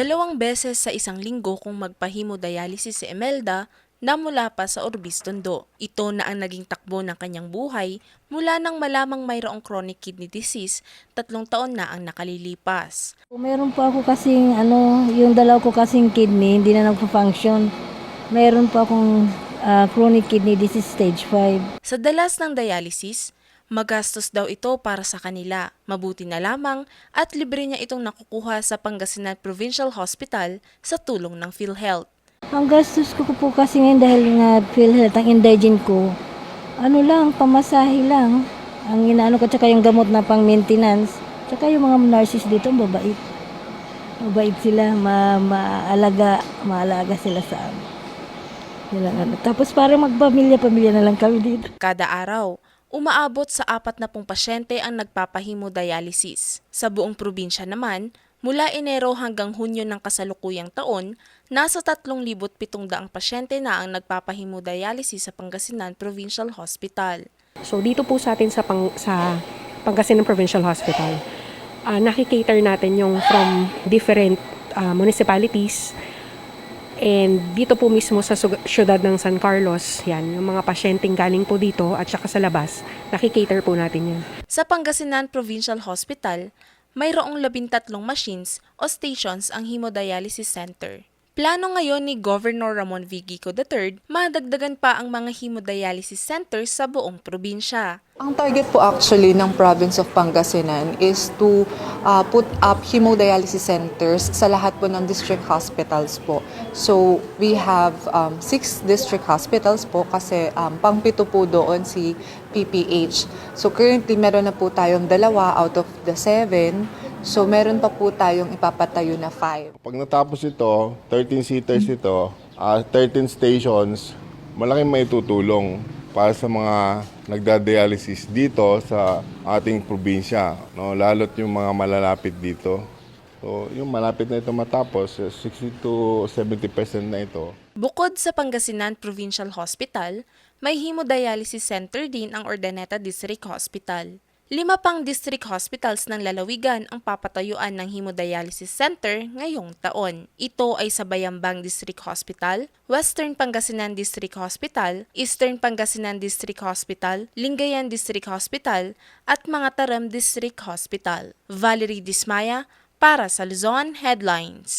Dalawang beses sa isang linggo kung magpahemodialysis si Emelda na mula pa sa Orbis Tondo. Ito na ang naging takbo ng kanyang buhay mula nang malamang mayroong chronic kidney disease tatlong taon na ang nakalilipas. Meron po ako kasing ano, yung dalaw ko kasing kidney, hindi na nagpo-function. Meron po akong ah, chronic kidney disease stage 5. Sa dalas ng dialysis, magastos daw ito para sa kanila. Mabuti na lamang at libre niya itong nakukuha sa Pangasinan Provincial Hospital sa tulong ng PhilHealth. Ang gastos ko po kasi ngayon dahil nga PhilHealth, ang indigent ko, ano lang, pamasahe lang. Ang inaano ko, tsaka yung gamot na pang maintenance. Tsaka yung mga nurses dito, mabait. Mabait sila, ma maalaga, maalaga sila sa amin. Ano. Tapos parang magpamilya-pamilya na lang kami dito. Kada araw, umaabot sa apat na pong pasyente ang nagpapahemodialysis. Sa buong probinsya naman, mula Enero hanggang Hunyo ng kasalukuyang taon, nasa 3,700 pasyente na ang nagpapahemodialysis sa Pangasinan Provincial Hospital. So dito po sa atin sa pang, sa Pangasinan Provincial Hospital, ah, nakikater natin yung from different ah, municipalities and dito po mismo sa syudad ng San Carlos, yan, yung mga pasyenteng galing po dito at saka sa labas, nakikater po natin yan. Sa Pangasinan Provincial Hospital, mayroong labintatlong machines o stations ang hemodialysis center. Plano ngayon ni Governor Ramon V. Gico III, madagdagan pa ang mga hemodialysis centers sa buong probinsya. Ang target po actually ng province of Pangasinan is to uh, put up hemodialysis centers sa lahat po ng district hospitals po. So we have um, six district hospitals po kasi um, pangpito po doon si PPH. So currently meron na po tayong dalawa out of the seven. So meron pa po tayong ipapatayo na five. Pag natapos ito, 13 seaters ito, ah, 13 stations, malaking may tutulong para sa mga nagda-dialysis dito sa ating probinsya, no? lalo't yung mga malalapit dito. So, yung malapit na ito matapos, eh, 60 to 70% na ito. Bukod sa Pangasinan Provincial Hospital, may hemodialysis center din ang Ordaneta District Hospital. Lima pang district hospitals ng lalawigan ang papatayuan ng hemodialysis center ngayong taon. Ito ay sa Bayambang District Hospital, Western Pangasinan District Hospital, Eastern Pangasinan District Hospital, Lingayen District Hospital, at mga Taram District Hospital. Valerie Dismaya para sa Luzon Headlines.